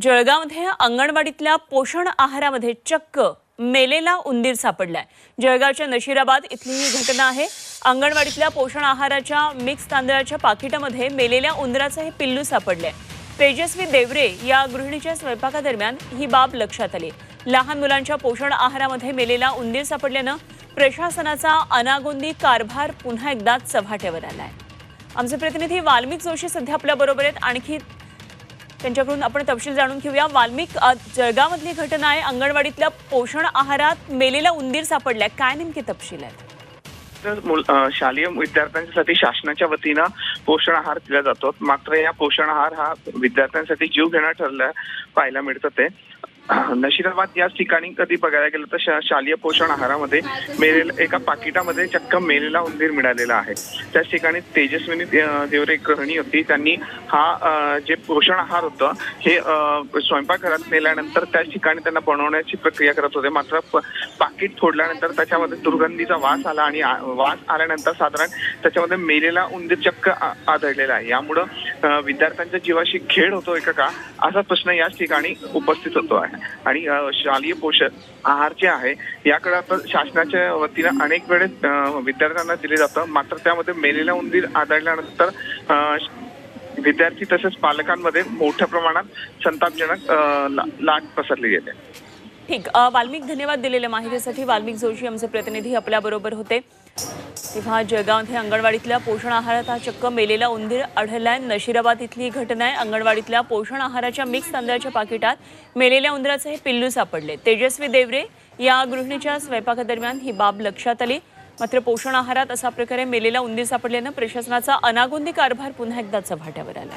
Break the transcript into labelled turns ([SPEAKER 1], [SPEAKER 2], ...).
[SPEAKER 1] जळगावमध्ये अंगणवाडीतल्या पोषण आहारामध्ये चक्क मेलेला उंदीर सापडलाय. जळगावच्या नशिराबाद इथली ही घटना आहे. अंगणवाडीतल्या पोषण आहाराच्या मिक्स तांदळाच्या पाकिटामध्ये मेलेल्या उंदराचं हे पिल्लू सापडलंय. तेजस्वी देवरे या गृहिणीच्या स्वयंपाकादरम्यान ही बाब लक्षात आली. लहान मुलांच्या पोषण आहारामध्ये मेलेला उंदीर सापडल्यानं प्रशासनाचा अनागोंदी कारभार पुन्हा एकदा चव्हाट्यावर आलाय. आमचे प्रतिनिधी वाल्मिक जोशी सध्या आपल्या बरोबर आहेत. आणखी त्यांच्याकडून आपण तपशील जाणून घेऊया. वाल्मिक जळगावमधली घटना आहे. अंगणवाडीतल्या पोषण आहारात मेलेला उंदीर सापडल्या. काय नेमके तपशील आहेत?
[SPEAKER 2] तर शालेय विद्यार्थ्यांसाठी शासनाच्या वतीनं पोषण आहार दिला जातो. मात्र या पोषण आहार हा विद्यार्थ्यांसाठी जीव घेणं ठरलं पाहायला मिळतं ते. नशिराबाद याच ठिकाणी कधी बघायला गेलं तर शा- शालेय पोषण आहारामध्ये मेलेला एका पाकिटामध्ये चक्क मेलेला उंदीर मिळालेला आहे. त्याच ठिकाणी तेजस्विनी देवरे एक गृहिणी होती. त्यांनी हा जे पोषण आहार होतं हे स्वयंपाकघरात नेल्यानंतर त्याच ठिकाणी त्यांना बनवण्याची प्रक्रिया करत होते. मात्र पाकिट फोडल्यानंतर त्याच्यामध्ये दुर्गंधीचा वास आला आणि वास आल्यानंतर साधारण त्याच्यामध्ये मेलेला उंदीर चक्क आढळलेला आहे. यामुळं विद्यार्थ्यांच्या जीवाशी खेळ होतो का का असा प्रश्न याच ठिकाणी उपस्थित होतो आहे. आणि शालेय पोषण आहार जे आहे याकडे आता शासनाच्या वतीनं अनेक वेळेस विद्यार्थ्यांना दिले जातं. मात्र त्यामध्ये मेलेला उंदीर आढळल्यानंतर विद्यार्थी तसेच पालकांमध्ये मोठ्या प्रमाणात संतापजनक लाट पसरली गेली
[SPEAKER 1] ठीक. वाल्मिक धन्यवाद दिलेल्या माहितीसाठी. वाल्मिक जोशी आमचे प्रतिनिधी आपल्या बरोबर होते. तेव्हा जळगावमध्ये अंगणवाडीतल्या पोषण आहारात हा चक्क मेलेला उंदीर आढळलाय. नशिराबाद इथली ही घटना आहे. अंगणवाडीतल्या पोषण आहाराच्या मिक्स तांदळाच्या पाकिटात मेलेल्या उंदराचे हे पिल्लू सापडले. तेजस्वी देवरे या गृहिणीच्या स्वयंपाकादरम्यान ही बाब लक्षात आली. मात्र पोषण आहारात अशा प्रकारे मेलेला उंदीर सापडल्यानं प्रशासनाचा अनागोंदी कारभार पुन्हा एकदा चव्हाट्यावर आला